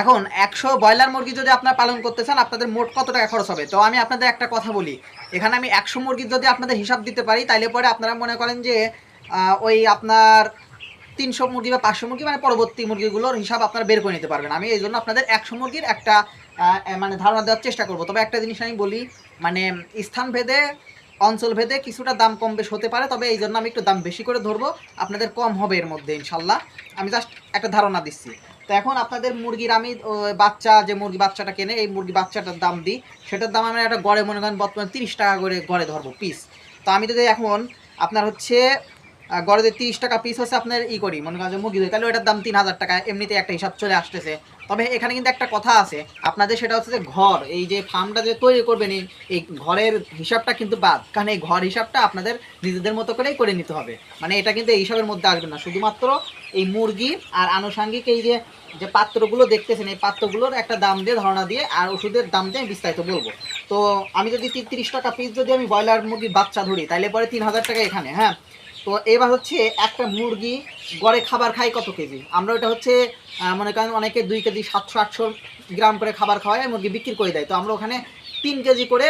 এখন একশো ব্রয়লার মুরগি যদি আপনারা পালন করতে চান, আপনাদের মোট কত টাকা খরচ হবে? তো আমি আপনাদের একটা কথা বলি। এখানে আমি একশো মুরগির যদি আপনাদের হিসাব দিতে পারি, তাইলে পরে আপনারা মনে করেন যে ওই আপনার তিনশো মুরগি বা পাঁচশো মুরগি মানে পরবর্তী মুরগিগুলোর হিসাব আপনারা বের করে নিতে পারবেন। আমি এই জন্য আপনাদের একশো মুরগির একটা মানে ধারণা দেওয়ার চেষ্টা করব। তবে একটা জিনিস আমি বলি মানে স্থান ভেদে, অঞ্চল ভেদে কিছুটা দাম কম বেশ হতে পারে, তবে এই জন্য আমি একটু দাম বেশি করে ধরবো। আপনাদের কম হবে এর মধ্যে, ইনশাল্লাহ। আমি জাস্ট একটা ধারণা দিচ্ছি। তো এখন আপনাদের মুরগির আমি বাচ্চা, যে মুরগি বাচ্চাটা কেনে, এই মুরগি বাচ্চাটার দাম দিই। সেটার দাম আমি একটা গড়ে মনে করেন বর্তমানে তিরিশ টাকা করে গড়ে ধরবো পিস তো আমি যদি এখন, আপনার হচ্ছে গড়ে তিরিশ টাকা পিস হচ্ছে আপনার ই করি, মনে করেন মুরগি ধরি তাহলে ওটার দাম তিন হাজার টাকা, এমনিতে একটা হিসাব চলে আসতেছে। তবে এখানে কিন্তু একটা কথা আছে, আপনাদের সেটা হচ্ছে যে ঘর, এই যে ফার্মটা যে তৈরি করবেন, এই এই ঘরের হিসাবটা কিন্তু বাদ, কারণ এই ঘর হিসাবটা আপনাদের নিজেদের মতো করেই করে নিতে হবে। মানে এটা কিন্তু এই হিসাবের মধ্যে আসবে না, শুধুমাত্র এই মুরগি আর আনুষাঙ্গিক এই যে যে পাত্রগুলো দেখতেছেন, এই পাত্রগুলোর একটা দাম দিয়ে ধারণা দিয়ে আর ওষুধের দাম দিয়ে আমি বিস্তারিত বলব। তো আমি যদি তিরিশ টাকা পিস যদি আমি ব্রয়লার মুরগির বাচ্চা ধরি, তাহলে পরে তিন হাজার টাকা এখানে হ্যাঁ? তো এবার হচ্ছে একটা মুরগি গড়ে খাবার খাই কত কেজি? আমরা ওটা হচ্ছে মনে করেন অনেকে দুই কেজি সাতশো আটশো গ্রাম করে খাবার খাওয়ায় মুরগি বিক্রি করে দেয়। তো আমরা ওখানে তিন কেজি করে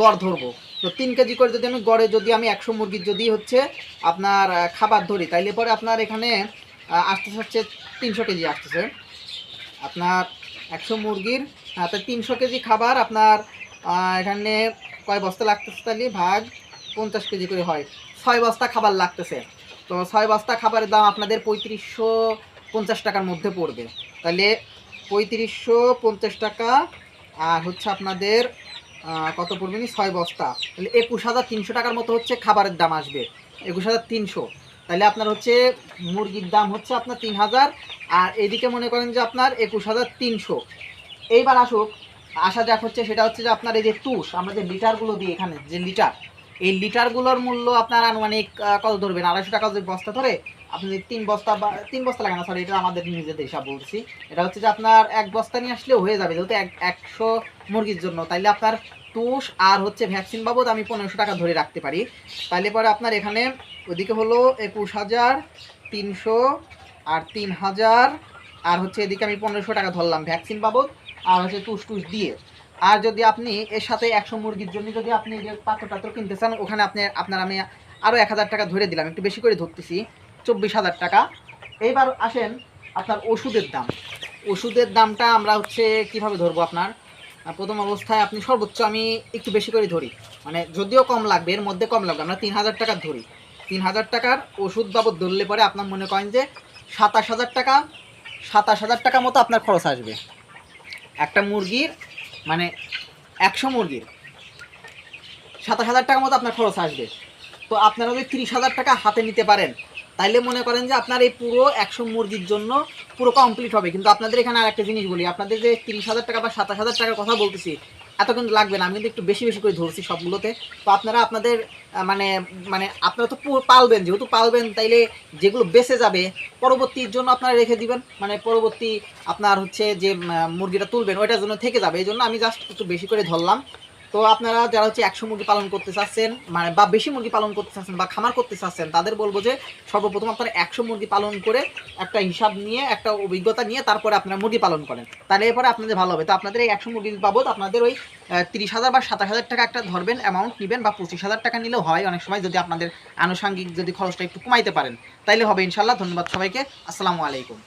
গড় ধরবো। তো তিন কেজি করে যদি আমি গড়ে, যদি আমি একশো মুরগির যদি হচ্ছে আপনার খাবার ধরি, তাইলে পরে আপনার এখানে আসতেছে হচ্ছে তিনশো কেজি আসতেছে। আপনার একশো মুরগির হাতে তিনশো কেজি খাবার আপনার এখানে কয় বস্তা লাগতেছে তাহলে ভাগ পঞ্চাশ কেজি করে হয়। ছয় বস্তা খাবার লাগতেছে। তো ছয় বস্তা খাবারের দাম আপনাদের পঁয়ত্রিশশো পঞ্চাশ টাকার মধ্যে পড়বে। তাহলে পঁয়ত্রিশশো পঞ্চাশ টাকা, আর হচ্ছে আপনাদের কত পড়বে নি? ছয় বস্তা। তাহলে একুশ হাজার তিনশো টাকার মতো হচ্ছে খাবারের দাম আসবে। একুশ হাজার তিনশো। তাহলে আপনার হচ্ছে মুরগির দাম হচ্ছে আপনার তিন হাজার, আর এদিকে মনে করেন যে আপনার একুশ হাজার তিনশো। এইবার আসুক, আসা যাক হচ্ছে সেটা হচ্ছে যে আপনার এই যে তুষ, আমরা যে লিটারগুলো দিই এখানে, যে লিটার এই লিটারগুলোর মূল্য আপনার আনুমানিক কত ধরবেন? আড়াইশো টাকা যদি বস্তা ধরে, আপনি তিন বস্তা বা, তিন বস্তা লাগে না সরি এটা আমাদের নিজেদের হিসাব বলছি। এটা হচ্ছে যে আপনার এক বস্তা নিয়ে আসলেও হয়ে যাবে, যেহেতু এক, একশো মুরগির জন্য। তাইলে আপনার তুষ আর হচ্ছে ভ্যাকসিন বাবদ আমি পনেরোশো টাকা ধরে রাখতে পারি। তাইলে পরে আপনার এখানে ওদিকে হলো একুশ হাজার তিনশো আর তিন হাজার, আর হচ্ছে এদিকে আমি পনেরোশো টাকা ধরলাম ভ্যাকসিন বাবদ, আর হচ্ছে তুষ টুস দিয়ে। আর যদি আপনি এর সাথে একশো মুরগির জন্য যদি আপনি যে পাত্র টাত্র কিনতে চান, ওখানে আপনি, আপনার আমি আরও এক হাজার টাকা ধরে দিলাম, একটু বেশি করে ধরতেছি, চব্বিশ হাজার টাকা। এইবার আসেন আপনার ওষুধের দাম। ওষুধের দামটা আমরা হচ্ছে কীভাবে ধরবো আপনার? প্রথম অবস্থায় আপনি সর্বোচ্চ আমি একটু বেশি করে ধরি। মানে যদিও কম লাগবে, এর মধ্যে কম লাগবে, আমরা তিন হাজার টাকা ধরি। তিন হাজার টাকার ওষুধ বাবদ ধরলে পরে আপনার মনে করেন যে সাতাশ হাজার টাকা, সাতাশ হাজার টাকা মতো আপনার খরচ আসবে। একটা মুরগির মানে একশো মুরগির। সাতাশ হাজার টাকার মতো আপনার খরচ আসবে। তো আপনারা যদি তিরিশ হাজার টাকা হাতে নিতে পারেন তাইলে মনে করেন যে আপনার এই পুরো একশো মুরগির জন্য পুরো কমপ্লিট হবে। কিন্তু আপনাদের এখানে আর একটা জিনিস বলি, আপনাদের যে তিরিশ হাজার টাকা বা সাতাশ হাজার টাকার কথা বলতেছি, এত কিন্তু লাগবে না, আমি কিন্তু একটু বেশি বেশি করে ধরছি সবগুলোতে। তো আপনারা আপনাদের মানে মানে আপনারা তো পালবেন, যেহেতু পালবেন, তাইলে যেগুলো বেঁচে যাবে, পরবর্তীর জন্য আপনারা রেখে দিবেন। মানে পরবর্তী আপনার হচ্ছে যে মুরগিটা তুলবেন, ওইটার জন্য থেকে যাবে। এই জন্য আমি জাস্ট একটু বেশি করে ধরলাম। তো আপনারা যারা হচ্ছে একশো মুরগি পালন করতে চাচ্ছেন মানে বা বেশি মুরগি পালন করতে চাচ্ছেন বা খামার করতে চাচ্ছেন, তাদের বলব যে সর্বপ্রথম আপনারা একশো মুরগি পালন করে একটা হিসাব নিয়ে, একটা অভিজ্ঞতা নিয়ে তারপরে আপনারা মুরগি পালন করেন। তাহলে এরপরে আপনাদের ভালো হবে। তো আপনাদের এই একশো মুরগির বাবদ আপনাদের ওই তিরিশ হাজার বা সাতাশ হাজার টাকা একটা ধরবেন অ্যামাউন্ট নেবেন বা পঁচিশ হাজার টাকা নিলেও হয় অনেক সময় যদি আপনাদের আনুষঙ্গিক যদি খরচটা একটু কমাইতে পারেন। তাইলে হবে ইনশাল্লাহ। ধন্যবাদ সবাইকে। আসসালামু আলাইকুম।